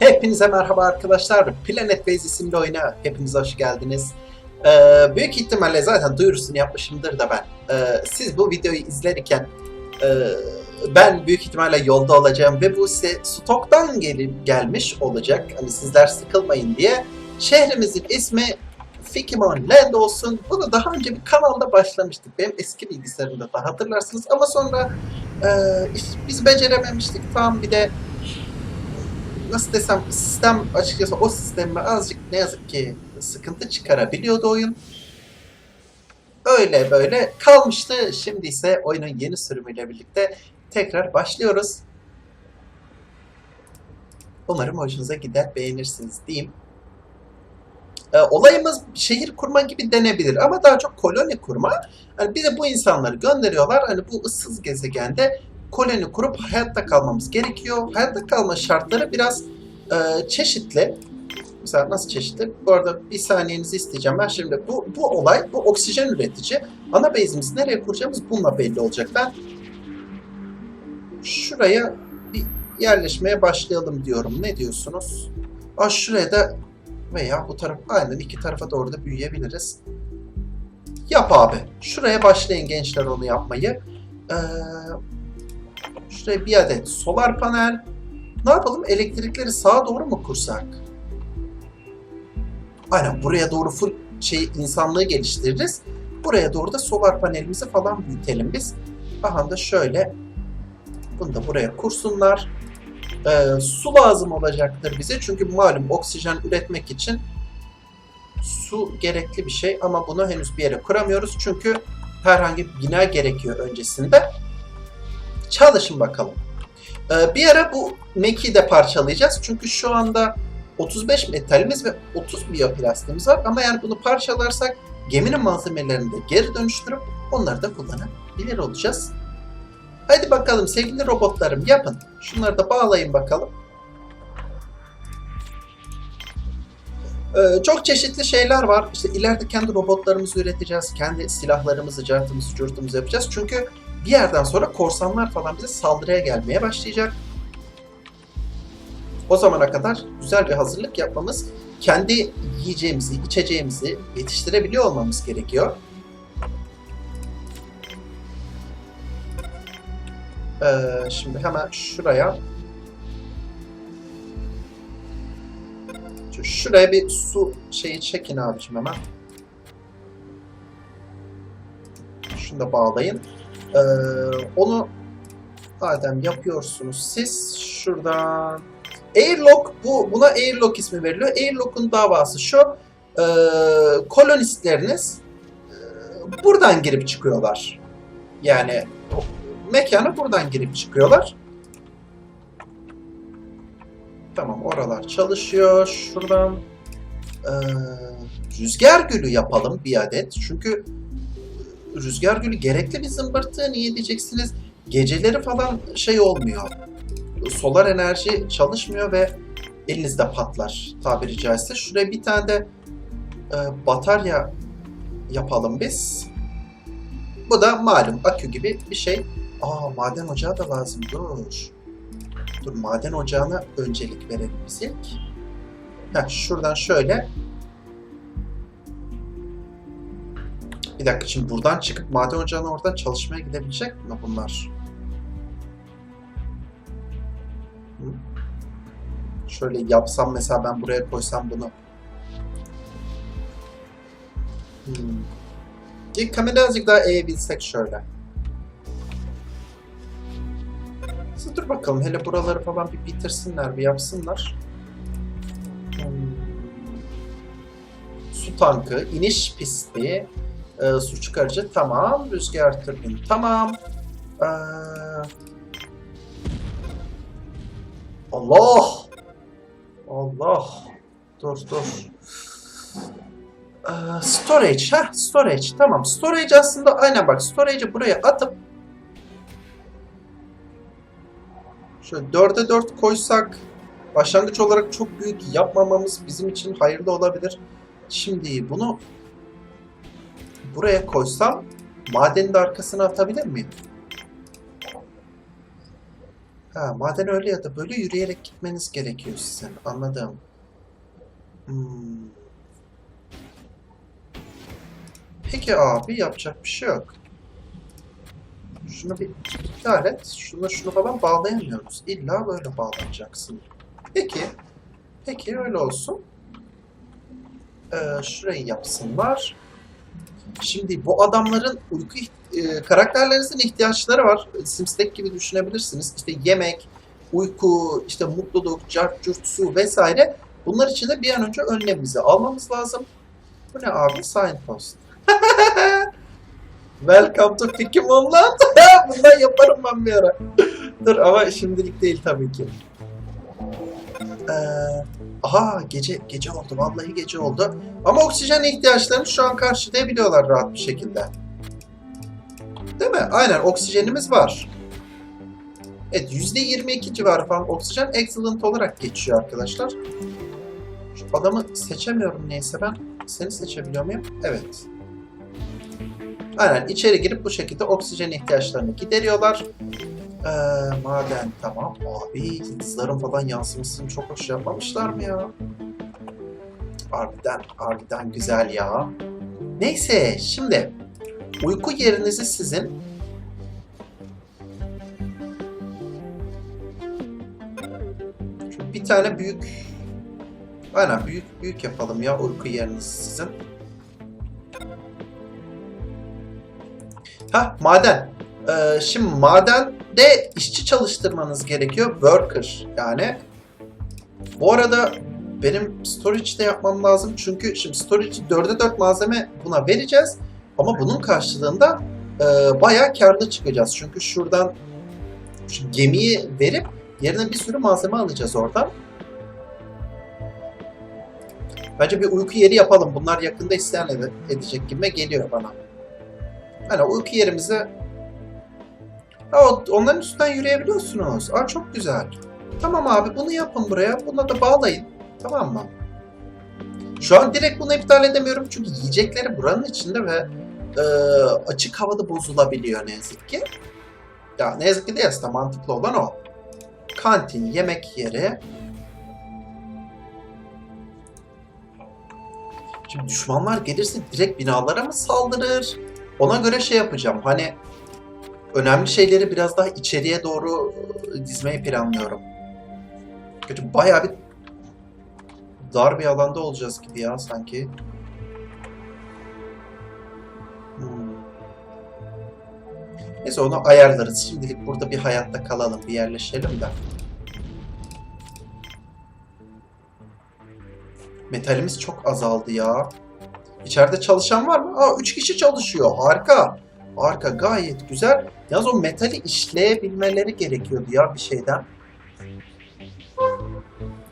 Hepinize merhaba arkadaşlar. Planet Base isimli oyuna hepiniz hoş geldiniz. Ee, büyük ihtimalle zaten duyurusunu yapmışımdır da ben. Ee, siz bu videoyu izlerken e, ben büyük ihtimalle yolda olacağım ve bu size stoktan gelip gelmiş olacak. Hani sizler sıkılmayın diye. Şehrimizin ismi Fikimon Land olsun. Bunu daha önce bir kanalda başlamıştık. Benim eski bilgisayarımda da hatırlarsınız. Ama sonra e, biz becerememiştik. Tam bir de nasıl desem sistem açıkçası o sisteme azıcık ne yazık ki sıkıntı çıkarabiliyordu oyun. Öyle böyle kalmıştı. Şimdi ise oyunun yeni sürümüyle birlikte tekrar başlıyoruz. Umarım hoşunuza gider beğenirsiniz diyeyim. Ee, olayımız şehir kurma gibi denebilir ama daha çok koloni kurma. Hani bir de bu insanları gönderiyorlar. Hani bu ıssız gezegende koloni kurup hayatta kalmamız gerekiyor. Hayatta kalma şartları biraz e, çeşitli. Mesela nasıl çeşitli? Bu arada bir saniyenizi isteyeceğim. Ben şimdi bu, bu olay, bu oksijen üretici. Ana base'imizi nereye kuracağımız bununla belli olacak. Ben şuraya bir yerleşmeye başlayalım diyorum. Ne diyorsunuz? Aa, şuraya da veya bu taraf aynen iki tarafa doğru da büyüyebiliriz. Yap abi. Şuraya başlayın gençler onu yapmayı. Ee, şuraya bir adet solar panel. Ne yapalım? Elektrikleri sağa doğru mu kursak? Aynen buraya doğru full şey insanlığı geliştiririz. Buraya doğru da solar panelimizi falan büyütelim biz. Aha da şöyle. Bunu da buraya kursunlar. Ee, su lazım olacaktır bize. Çünkü malum oksijen üretmek için su gerekli bir şey ama bunu henüz bir yere kuramıyoruz. Çünkü herhangi bir bina gerekiyor öncesinde. Çalışın bakalım. Ee, bir ara bu mekiği de parçalayacağız. Çünkü şu anda 35 metalimiz ve 30 biyoplastiğimiz var. Ama eğer bunu parçalarsak geminin malzemelerini de geri dönüştürüp onları da kullanabilir olacağız. Hadi bakalım sevgili robotlarım yapın. Şunları da bağlayın bakalım. Ee, çok çeşitli şeyler var. İşte ileride kendi robotlarımızı üreteceğiz. Kendi silahlarımızı, cartımızı, curtumuzu yapacağız. Çünkü bir yerden sonra korsanlar falan bize saldırıya gelmeye başlayacak. O zamana kadar güzel bir hazırlık yapmamız, kendi yiyeceğimizi, içeceğimizi yetiştirebiliyor olmamız gerekiyor. Ee, şimdi hemen şuraya şu- şuraya bir su şeyi çekin abicim hemen. Şunu da bağlayın. Ee, onu madem yapıyorsunuz siz şuradan Airlock bu buna Airlock ismi veriliyor. Airlock'un davası şu. E, kolonistleriniz e, buradan girip çıkıyorlar. Yani mekana buradan girip çıkıyorlar. Tamam oralar çalışıyor. Şuradan e, rüzgar gülü yapalım bir adet. Çünkü rüzgar gülü gerekli bir zımbırtı. Niye diyeceksiniz? Geceleri falan şey olmuyor solar enerji çalışmıyor ve elinizde patlar tabiri caizse. Şuraya bir tane de e, batarya yapalım biz. Bu da malum akü gibi bir şey. Aa maden ocağı da lazım. Dur. Dur maden ocağına öncelik verelim biz ilk. Heh, şuradan şöyle. Bir dakika şimdi buradan çıkıp maden ocağına oradan çalışmaya gidebilecek mi bunlar? Şöyle yapsam mesela ben buraya koysam bunu. Hmm. İlk kamera azıcık daha eğebilsek şöyle. Siz dur bakalım hele buraları falan bir bitirsinler, bir yapsınlar. Hmm. Su tankı, iniş pisti, e, su çıkarıcı tamam, rüzgar türbini tamam. Ee, Allah! Allah! Dur dur. Ee, storage, ha storage. Tamam. Storage aslında aynen bak storage'i buraya atıp şöyle 4'e 4 koysak başlangıç olarak çok büyük yapmamamız bizim için hayırlı olabilir. Şimdi bunu buraya koysam madenin de arkasına atabilir miyim? Ha, maden öyle ya da böyle yürüyerek gitmeniz gerekiyor sizin. Anladım. Hmm. Peki abi yapacak bir şey yok. Şunu bir iptal et. Şunu şunu falan bağlayamıyoruz. İlla böyle bağlanacaksın. Peki. Peki öyle olsun. Ee, şurayı yapsınlar. Şimdi bu adamların uyku e, karakterlerinizin ihtiyaçları var. Simstek gibi düşünebilirsiniz. İşte yemek, uyku, işte mutluluk, cart, curt, su vesaire. Bunlar için de bir an önce önlemimizi almamız lazım. Bu ne abi? Signpost. Welcome to Pokemon Bundan yaparım ben bir ara. Dur ama şimdilik değil tabii ki. Ee, aha gece gece oldu. Vallahi gece oldu. Ama oksijen ihtiyaçlarını şu an karşılayabiliyorlar rahat bir şekilde. Değil mi? Aynen oksijenimiz var. Evet %22 civarı falan oksijen excellent olarak geçiyor arkadaşlar. Şu adamı seçemiyorum neyse ben. Seni seçebiliyor muyum? Evet. Aynen içeri girip bu şekilde oksijen ihtiyaçlarını gideriyorlar. Ee, maden tamam abi yıldızların falan yansımasını çok hoş yapmamışlar mı ya? Harbiden, harbiden güzel ya. Neyse şimdi uyku yerinizi sizin bir tane büyük Aynen büyük büyük yapalım ya uyku yeriniz sizin. Ha maden. Ee, şimdi madende işçi çalıştırmanız gerekiyor. Worker yani. Bu arada benim storage'de yapmam lazım. Çünkü şimdi storage 4'e 4 malzeme buna vereceğiz. Ama bunun karşılığında e, bayağı karlı çıkacağız. Çünkü şuradan şu gemiyi verip yerine bir sürü malzeme alacağız oradan. Bence bir uyku yeri yapalım. Bunlar yakında ede- edecek gibi geliyor bana. Hani uyku yerimize Ha, onların üstünden yürüyebiliyorsunuz. Aa çok güzel. Tamam abi bunu yapın buraya. Buna da bağlayın. Tamam mı? Şu an direkt bunu iptal edemiyorum çünkü yiyecekleri buranın içinde ve e, açık havada bozulabiliyor ne yazık ki. Ya ne yazık ki değil aslında mantıklı olan o. Kantin, yemek yeri. Şimdi düşmanlar gelirse direkt binalara mı saldırır? Ona göre şey yapacağım. Hani önemli şeyleri biraz daha içeriye doğru e, dizmeyi planlıyorum. Çünkü bayağı bir dar bir alanda olacağız gibi ya sanki. Hmm. Neyse onu ayarlarız. Şimdilik burada bir hayatta kalalım, bir yerleşelim de. Metalimiz çok azaldı ya. İçeride çalışan var mı? Aa 3 kişi çalışıyor. Harika. Harika gayet güzel. Yalnız o metali işleyebilmeleri gerekiyordu ya bir şeyden.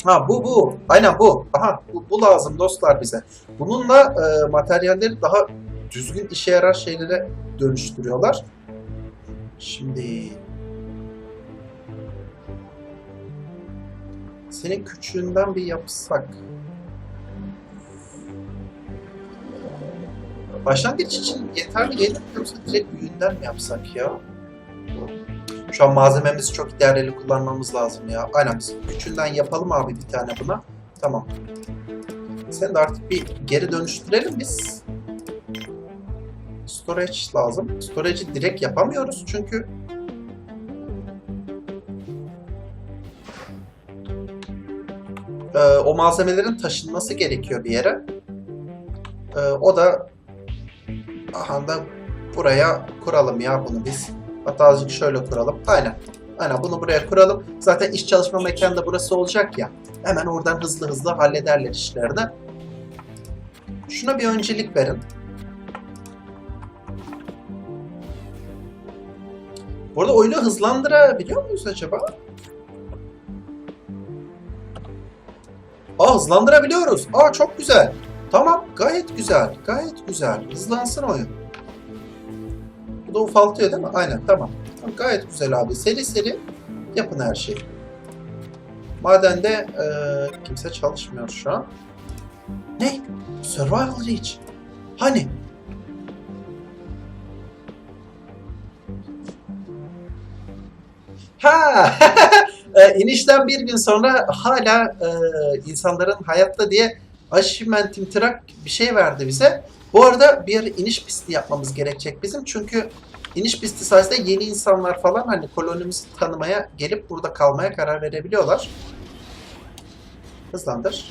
Ha bu bu. Aynen bu. Aha bu, bu lazım dostlar bize. Bununla e, materyalleri daha düzgün işe yarar şeylere dönüştürüyorlar. Şimdi senin küçüğünden bir yapsak. Başlangıç için yeterli gelir yoksa direkt büyüğünden mi yapsak ya? Şu an malzememizi çok değerli kullanmamız lazım ya. Aynen biz küçüğünden yapalım abi bir tane buna. Tamam. Sen de artık bir geri dönüştürelim biz. Storage lazım. Storage'i direkt yapamıyoruz çünkü Ee, o malzemelerin taşınması gerekiyor bir yere. Ee, o da aha da buraya kuralım ya bunu biz. Hatta azıcık şöyle kuralım. Aynen. Aynen bunu buraya kuralım. Zaten iş çalışma mekanı da burası olacak ya. Hemen oradan hızlı hızlı hallederler işlerini. Şuna bir öncelik verin. Bu arada oyunu hızlandırabiliyor muyuz acaba? Aa hızlandırabiliyoruz. Aa çok güzel. Tamam gayet güzel. Gayet güzel. Hızlansın oyun. Bu da ufaltıyor değil mi? Aynen tamam. Tamam, Gayet güzel abi. Seri seri yapın her şeyi. Madende e, kimse çalışmıyor şu an. Ne? Survival Reach. Hani? Ha! Ee, inişten bir gün sonra hala e, insanların hayatta diye Achievement Trak bir şey verdi bize. Bu arada bir iniş pisti yapmamız gerekecek bizim. Çünkü iniş pisti sayesinde yeni insanlar falan hani kolonimizi tanımaya gelip burada kalmaya karar verebiliyorlar. Hızlandır.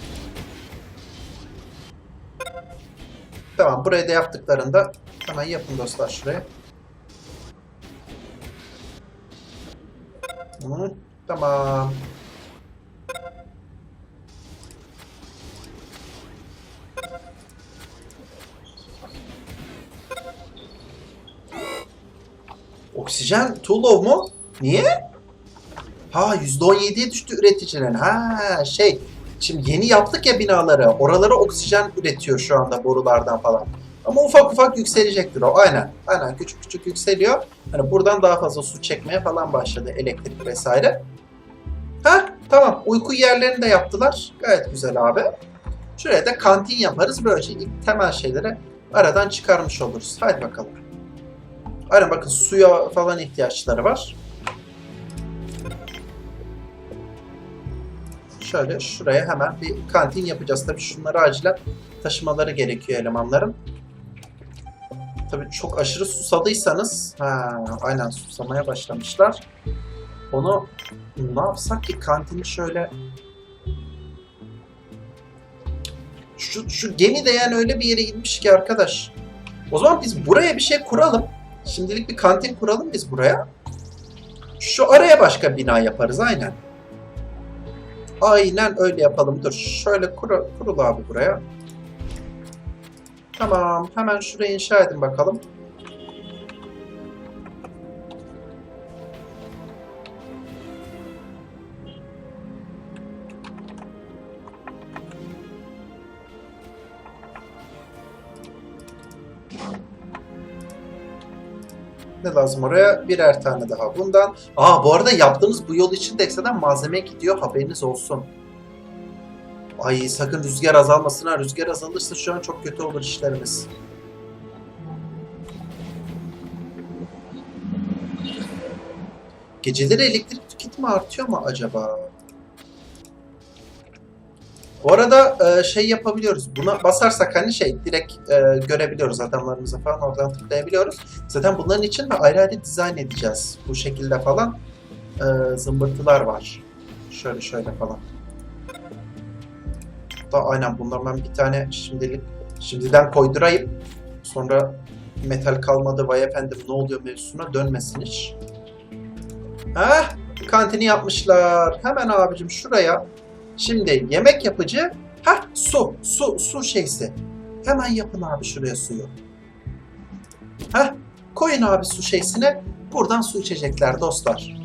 Tamam burayı da yaptıklarında hemen yapın dostlar şuraya. Hı, tamam. Oksijen too low mu? Niye? Ha %17'ye düştü üreticinin. Ha şey. Şimdi yeni yaptık ya binaları. Oralara oksijen üretiyor şu anda borulardan falan. Ama ufak ufak yükselecektir o. Aynen. Aynen küçük küçük yükseliyor. Hani buradan daha fazla su çekmeye falan başladı elektrik vesaire. Ha tamam. Uyku yerlerini de yaptılar. Gayet güzel abi. Şuraya da kantin yaparız. Böylece ilk temel şeyleri aradan çıkarmış oluruz. Hadi bakalım. Aynen bakın suya falan ihtiyaçları var. Şöyle şuraya hemen bir kantin yapacağız. Tabii şunları acilen taşımaları gerekiyor elemanların. Tabii çok aşırı susadıysanız, ha, aynen susamaya başlamışlar. Onu ne yapsak ki kantini şöyle şu, şu gemi de yani öyle bir yere gitmiş ki arkadaş. O zaman biz buraya bir şey kuralım. Şimdilik bir kantin kuralım biz buraya. Şu araya başka bina yaparız aynen. Aynen öyle yapalım. Dur şöyle kuru, kurul abi buraya. Tamam hemen şurayı inşa edin bakalım. Ne lazım oraya? Birer tane daha bundan. Aa bu arada yaptığınız bu yol için de ekstradan malzeme gidiyor. Haberiniz olsun. Ay sakın rüzgar azalmasın ha. Rüzgar azalırsa şu an çok kötü olur işlerimiz. Geceleri elektrik tüketimi artıyor mu acaba? Bu arada e, şey yapabiliyoruz. Buna basarsak hani şey direkt e, görebiliyoruz adamlarımızı falan oradan tıklayabiliyoruz. Zaten bunların için de ayrı ayrı dizayn edeceğiz. Bu şekilde falan e, zımbırtılar var. Şöyle şöyle falan. Da aynen bundan ben bir tane şimdilik şimdiden koydurayım. Sonra metal kalmadı vay efendim ne oluyor mevzusuna dönmesin hiç. Heh, kantini yapmışlar. Hemen abicim şuraya. Şimdi yemek yapıcı. Ha su, su, su şeysi. Hemen yapın abi şuraya suyu. Ha koyun abi su şeysine. Buradan su içecekler dostlar.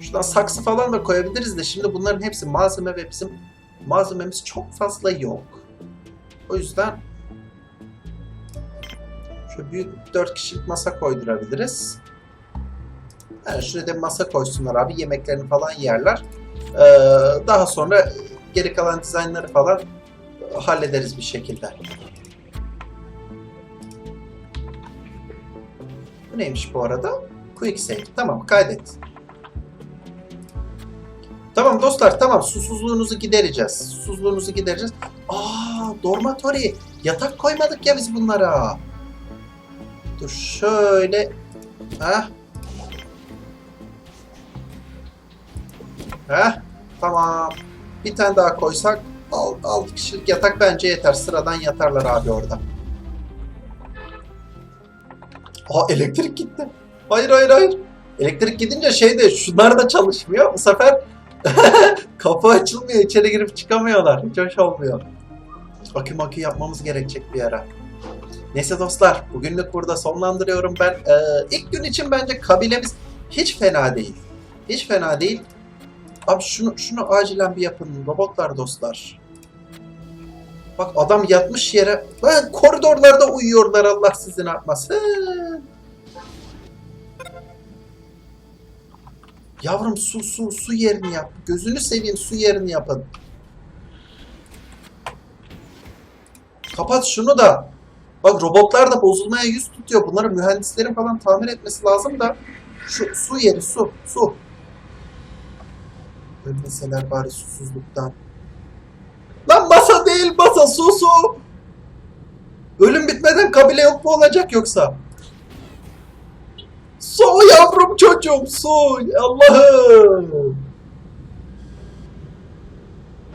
Şuradan saksı falan da koyabiliriz de şimdi bunların hepsi malzeme ve bizim malzememiz çok fazla yok. O yüzden şu büyük 4 kişilik masa koydurabiliriz. Yani şuraya da masa koysunlar abi yemeklerini falan yerler. Ee, daha sonra geri kalan dizaynları falan hallederiz bir şekilde. Bu neymiş bu arada? Quick save. Tamam kaydet. Tamam dostlar tamam susuzluğunuzu gidereceğiz. Susuzluğunuzu gidereceğiz. Aa dormitory. Yatak koymadık ya biz bunlara. Dur şöyle. Heh. Heh. Tamam. Bir tane daha koysak 6 kişilik yatak bence yeter. Sıradan yatarlar abi orada. Aa elektrik gitti. Hayır hayır hayır. Elektrik gidince şey de şunlar da çalışmıyor. Bu sefer kapı açılmıyor. içeri girip çıkamıyorlar. Hiç hoş olmuyor. Akü makü yapmamız gerekecek bir ara. Neyse dostlar bugünlük burada sonlandırıyorum ben. Ee, ilk gün için bence kabilemiz hiç fena değil. Hiç fena değil. Abi şunu şunu acilen bir yapın robotlar dostlar. Bak adam yatmış yere. Ben koridorlarda uyuyorlar Allah sizi ne yapmasın. Yavrum su su su yerini yap. Gözünü seveyim su yerini yapın. Kapat şunu da. Bak robotlar da bozulmaya yüz tutuyor. Bunları mühendislerin falan tamir etmesi lazım da. Şu su yeri su su. Ölmeseler bari susuzluktan. Lan masa değil masa su su. Ölüm bitmeden kabile yok mu olacak yoksa? Su yavrum çocuğum su. Allah'ım.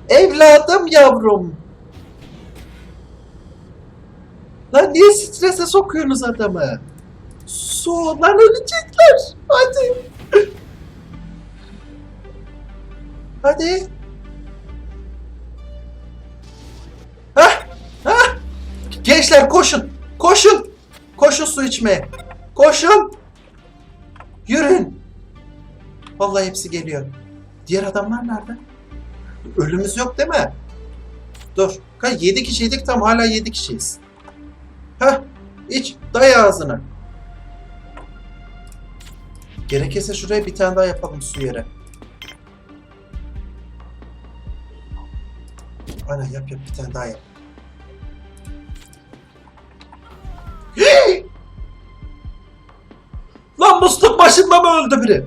Evladım yavrum. Lan niye strese sokuyorsunuz adamı? Su lan ölecekler. Hadi. Hadi. Hah, hah. Gençler koşun. Koşun. Koşun su içmeye. Koşun. Yürüyün. Vallahi hepsi geliyor. Diğer adamlar nerede? Ölümümüz yok değil mi? Dur. Kaç 7 kişiydik tam hala 7 kişiyiz. Hah. iç. Day ağzını. Gerekirse şuraya bir tane daha yapalım su yere. Aynen yap yap bir tane daha yap. Hii! Lan musluk başında mı öldü biri?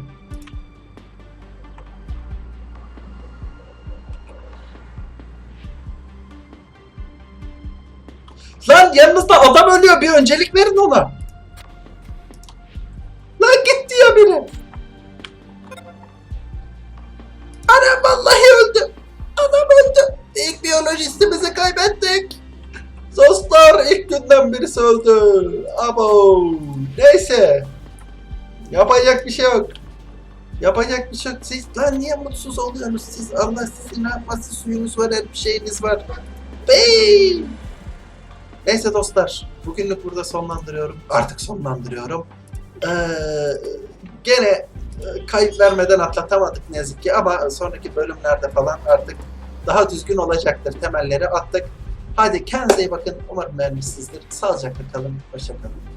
Lan yanınızda adam ölüyor bir öncelik verin ona. Birisi öldü. Abo. Neyse. Yapacak bir şey yok. Yapacak bir şey yok. Siz lan niye mutsuz oluyorsunuz? Siz Allah sizin ne yapması suyunuz var, her bir şeyiniz var. Bey! Neyse dostlar, bugünlük burada sonlandırıyorum. Artık sonlandırıyorum. Ee, gene e, kayıp vermeden atlatamadık ne yazık ki ama sonraki bölümlerde falan artık daha düzgün olacaktır. Temelleri attık. Hadi kendinize iyi bakın. Umarım beğenmişsinizdir. Sağlıcakla kalın. Hoşça kalın.